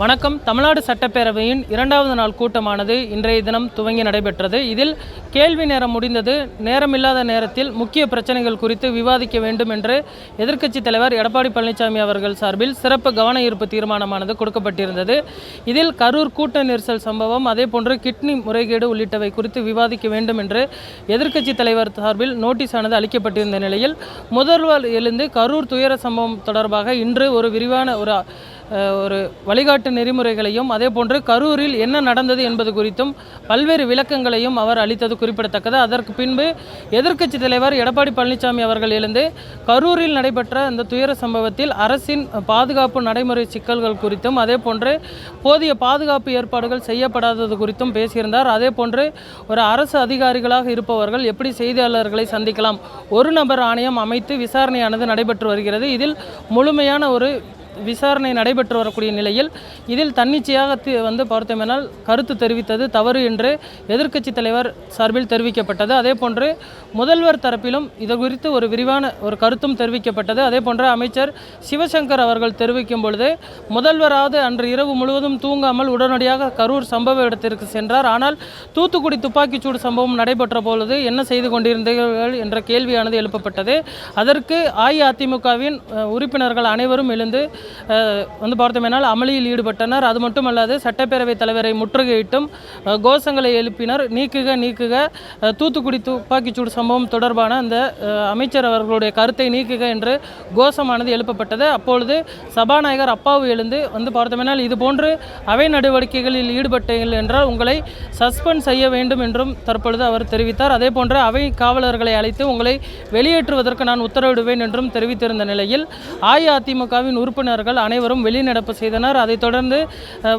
வணக்கம். தமிழ்நாடு சட்டப்பேரவையின் இரண்டாவது நாள் கூட்டமானது இன்றைய தினம் துவங்கி நடைபெற்றது. இதில் கேள்வி நேரம் முடிந்தது. நேரமில்லாத நேரத்தில் முக்கிய பிரச்சனைகள் குறித்து விவாதிக்க வேண்டும் என்று எதிர்க்கட்சித் தலைவர் எடப்பாடி பழனிசாமி அவர்கள் சார்பில் சிறப்பு கவன ஈர்ப்பு தீர்மானமானது கொடுக்கப்பட்டிருந்தது. இதில் கரூர் கூட்ட நெரிசல் சம்பவம் அதேபோன்று கிட்னி முறைகேடு உள்ளிட்டவை குறித்து விவாதிக்க வேண்டும் என்று எதிர்க்கட்சித் தலைவர் சார்பில் நோட்டீஸ் ஆனது அளிக்கப்பட்டிருந்த நிலையில் முதல்வர் எழுந்து கரூர் துயர சம்பவம் தொடர்பாக இன்று ஒரு விரிவான ஒரு ஒரு வழிகாட்டு நெறிமுறைகளையும் அதே போன்று கரூரில் என்ன நடந்தது என்பது குறித்தும் பல்வேறு விளக்கங்களையும் அவர் அளித்தது குறிப்பிடத்தக்கது. அதற்கு பின்பு எதிர்க்கட்சி தலைவர் எடப்பாடி பழனிசாமி அவர்கள் எழுந்து கரூரில் நடைபெற்ற அந்த துயர சம்பவத்தில் அரசின் பாதுகாப்பு நடைமுறை சிக்கல்கள் குறித்தும் அதே போன்று போதிய பாதுகாப்பு ஏற்பாடுகள் செய்யப்படாதது குறித்தும் பேசியிருந்தார். அதே போன்று ஒரு அரசு அதிகாரிகளாக இருப்பவர்கள் எப்படி செய்தியாளர்களை சந்திக்கலாம்? ஒரு நபர் ஆணையம் அமைத்து விசாரணையானது நடைபெற்று வருகிறது. இதில் முழுமையான ஒரு விசாரணை நடைபெற்று வரக்கூடிய நிலையில் இதில் தன்னிச்சையாக தி- வந்து பார்த்தோமெனால் கருத்து தெரிவித்தது தவறு என்று எதிர்க்கட்சி தலைவர் சார்பில் தெரிவிக்கப்பட்டது. அதே போன்று முதல்வர் தரப்பிலும் இது குறித்து ஒரு விரிவான ஒரு கருத்தும் தெரிவிக்கப்பட்டது. அதே போன்று அமைச்சர் சிவசங்கர் அவர்கள் தெரிவிக்கும் பொழுது முதல்வராவது அன்று இரவு முழுவதும் தூங்காமல் உடனடியாக கரூர் சம்பவ இடத்திற்கு சென்றார். ஆனால் தூத்துக்குடி துப்பாக்கிச்சூடு சம்பவம் நடைபெற்ற பொழுது என்ன செய்து கொண்டிருந்தீர்கள் என்ற கேள்வியானது எழுப்பப்பட்டது. அதற்கு அஇஅதிமுகவின் உறுப்பினர்கள் அனைவரும் எழுந்து வந்து பார்த்தோமேனால் அமளியில் ஈடுபட்டனர். அது மட்டுமல்லாது சட்டப்பேரவைத் தலைவரை முற்றுகையிட்டும் கோஷங்களை எழுப்பினர். நீக்குக நீக்குக தூத்துக்குடி துப்பாக்கிச்சூடு சம்பவம் தொடர்பான அந்த அமைச்சர் அவர்களுடைய கருத்தை நீக்குக என்று கோஷமானது எழுப்பப்பட்டது. அப்பொழுது சபாநாயகர் அப்பாவு எழுந்து வந்து பார்த்தோமேனால் இது போன்று அவை நடவடிக்கைகளில் ஈடுபட்டீர்கள் என்றால் உங்களை சஸ்பெண்ட் செய்ய வேண்டும் என்றும் தற்பொழுது அவர் தெரிவித்தார். அதே போன்று அவை காவலர்களை அழைத்து உங்களை வெளியேற்றுவதற்கு நான் உத்தரவிடுவேன் என்றும் தெரிவித்திருந்த நிலையில் அஇஅதிமுகவின் உறுப்பினர்கள் அனைவரும் வெளிநடப்பு செய்தனர். அதைத் தொடர்ந்து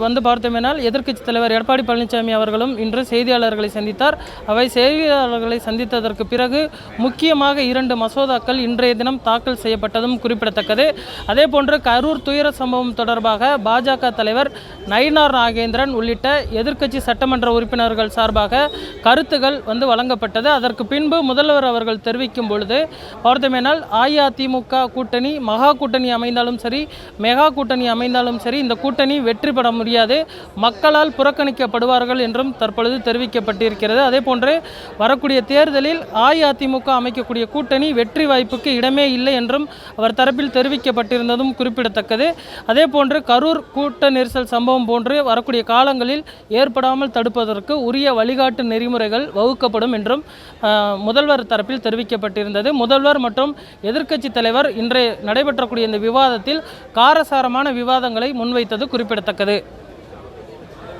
வந்து பார்த்தோமேனால் எதிர்க்கட்சித் தலைவர் எடப்பாடி பழனிசாமி அவர்களும் இன்று செய்தியாளர்களை சந்தித்தார். அவை செய்தியாளர்களை சந்தித்ததற்கு பிறகு முக்கியமாக இரண்டு மசோதாக்கள் இன்றைய தினம் தாக்கல் செய்யப்பட்டதும் குறிப்பிடத்தக்கது. அதே போன்று கரூர் துயர சம்பவம் தொடர்பாக பாஜக தலைவர் நயினார் நாகேந்திரன் உள்ளிட்ட எதிர்க்கட்சி சட்டமன்ற உறுப்பினர்கள் சார்பாக கருத்துகள் வந்து வழங்கப்பட்டது. அதற்கு பின்பு முதல்வர் அவர்கள் தெரிவிக்கும் பொழுது பார்த்தோமேனால் அஇஅதிமுக கூட்டணி மகா கூட்டணி அமைந்தாலும் சரி மெகா கூட்டணி அமைந்தாலும் சரி இந்த கூட்டணி வெற்றி பெற முடியாது. மக்களால் புறக்கணிக்கப்படுவார்கள் என்றும் தற்பொழுது தெரிவிக்கப்பட்டிருக்கிறது. அதே போன்று வரக்கூடிய தேர்தலில் அஇஅதிமுக அமைக்கக்கூடிய கூட்டணி வெற்றி வாய்ப்புக்கு இடமே இல்லை என்றும் அவர் தரப்பில் தெரிவிக்கப்பட்டிருந்ததும் குறிப்பிடத்தக்கது. அதே போன்று கரூர் கூட்ட நெரிசல் சம்பவம் போன்று வரக்கூடிய காலங்களில் ஏற்படாமல் தடுப்பதற்கு உரிய வழிகாட்டு நெறிமுறைகள் வகுக்கப்படும் என்றும் முதல்வர் தரப்பில் தெரிவிக்கப்பட்டிருந்தது. முதல்வர் மற்றும் எதிர்க்கட்சி தலைவர் இன்றைய நடைபெற்றக்கூடிய இந்த விவாதத்தில் காரசாரமான விவாதங்களை முன்வைத்தது குறிப்பிடத்தக்கது.